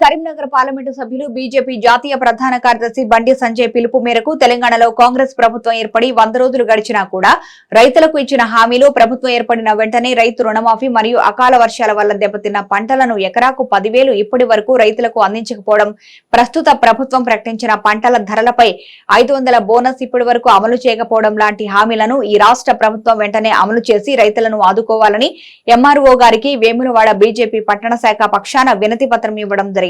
Karimnagar parliament సభ్యులు BJP జాతీయ ప్రధాన కార్యదర్శి బండి సంజయ్ పిలుపు మేరకు తెలంగాణలో కాంగ్రెస్ ప్రభుత్వం ఏర్పడి వంద రోజులు గడిచినా కూడా రైతులకు ఇచ్చిన హామీలు ప్రభుత్వం ఏర్పడిన వెంటనే రైతు రుణమాఫీ మరియు అకాల వర్షాల వల్ల దెబ్బతిన్న పంటలను ఎకరాకు పదివేలు ఇప్పటి వరకు రైతులకు అందించకపోవడం ప్రస్తుత ప్రభుత్వం ప్రకటించిన పంటల ధరలపై ఐదు వందల బోనస్ ఇప్పటి వరకు అమలు చేయకపోవడం లాంటి హామీలను ఈ రాష్ట్ర ప్రభుత్వం వెంటనే అమలు చేసి రైతులను ఆదుకోవాలని ఎంఆర్ఓ గారికి వేములవాడ బీజేపీ పట్టణ శాఖ పక్షాన వినతి పత్రం ఇవ్వడం జరిగింది.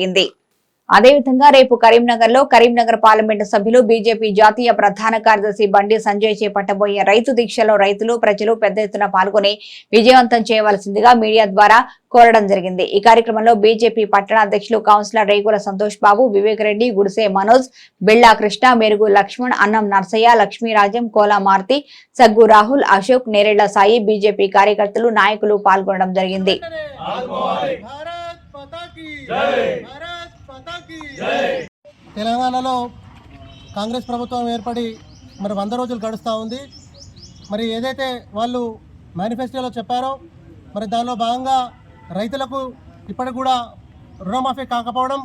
అదేవిధంగా రేపు కరీంనగర్లో కరీంనగర్ పార్లమెంటు సభ్యులు బీజేపీ జాతీయ ప్రధాన కార్యదర్శి బండి సంజయ్ చేపట్టబోయే రైతు దీక్షలో రైతులు ప్రజలు పెద్ద ఎత్తున పాల్గొని విజయవంతం చేయవలసిందిగా మీడియా ద్వారా కోరడం జరిగింది. ఈ కార్యక్రమంలో బీజేపీ పట్టణ అధ్యక్షులు కౌన్సిలర్ రేగుల సంతోష్ బాబు వివేక్ రెడ్డి గుడిసే మనోజ్ బిళ్ళా కృష్ణ మెరుగు లక్ష్మణ్ అన్నం నర్సయ్య లక్ష్మీరాజం కోలా మారుతి సగ్గు రాహుల్ అశోక్ నేరేళ్ళ సాయి బీజేపీ కార్యకర్తలు నాయకులు పాల్గొనడం జరిగింది. తెలంగాణలో కాంగ్రెస్ ప్రభుత్వం ఏర్పడి మరి వంద రోజులు గడుస్తూ ఉంది. మరి ఏదైతే వాళ్ళు మేనిఫెస్టోలో చెప్పారో మరి దానిలో భాగంగా రైతులకు ఇప్పటికి కూడా రుణమాఫీ కాకపోవడం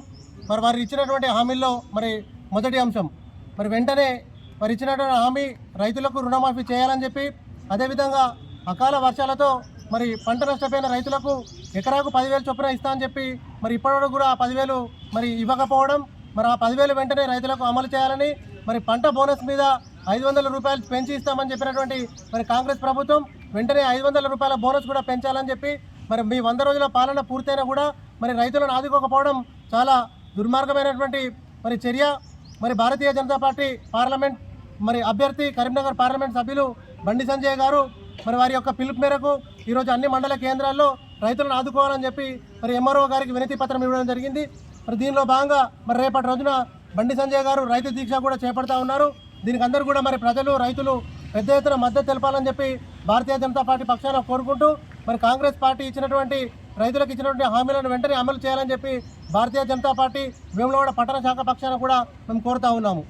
మరి వారు ఇచ్చినటువంటి హామీల్లో మరి మొదటి అంశం. మరి వెంటనే వారు ఇచ్చినటువంటి హామీ రైతులకు రుణమాఫీ చేయాలని చెప్పి అదేవిధంగా అకాల వర్షాలతో మరి పంట నష్టపోయిన రైతులకు ఎకరాకు పదివేలు చొప్పున ఇస్తా అని చెప్పి మరి ఇప్పటివరకు కూడా ఆ పదివేలు మరి ఇవ్వకపోవడం మరి ఆ పదివేలు వెంటనే రైతులకు అమలు చేయాలని మరి పంట బోనస్ మీద ఐదు వందల రూపాయలు పెంచి ఇస్తామని చెప్పినటువంటి మరి కాంగ్రెస్ ప్రభుత్వం వెంటనే ఐదు వందల రూపాయల బోనస్ కూడా పెంచాలని చెప్పి మరి మీ వంద రోజుల పాలన పూర్తయినా కూడా మరి రైతులను ఆదుకోకపోవడం చాలా దుర్మార్గమైనటువంటి మరి చర్య. మరి భారతీయ జనతా పార్టీ పార్లమెంట్ మరి అభ్యర్థి కరీంనగర్ పార్లమెంట్ సభ్యులు బండి సంజయ్ గారు మరి వారి యొక్క పిలుపు మేరకు ఈరోజు అన్ని మండల కేంద్రాల్లో రైతులను ఆదుకోవాలని చెప్పి మరి ఎంఆర్ఓ గారికి వినతి పత్రం ఇవ్వడం జరిగింది. మరి దీనిలో భాగంగా మరి రేపటి రోజున బండి సంజయ్ గారు రైతు దీక్ష కూడా చేపడతా ఉన్నారు. దీనికి అందరూ కూడా మరి ప్రజలు రైతులు పెద్ద ఎత్తున మద్దతు తెలపాలని చెప్పి భారతీయ జనతా పార్టీ పక్షాన కోరుకుంటూ మరి కాంగ్రెస్ పార్టీ ఇచ్చినటువంటి రైతులకు ఇచ్చినటువంటి హామీలను వెంటనే అమలు చేయాలని చెప్పి భారతీయ జనతా పార్టీ వేములవాడ పట్టణ శాఖ పక్షాన కూడా మేము కోరుతా ఉన్నాము.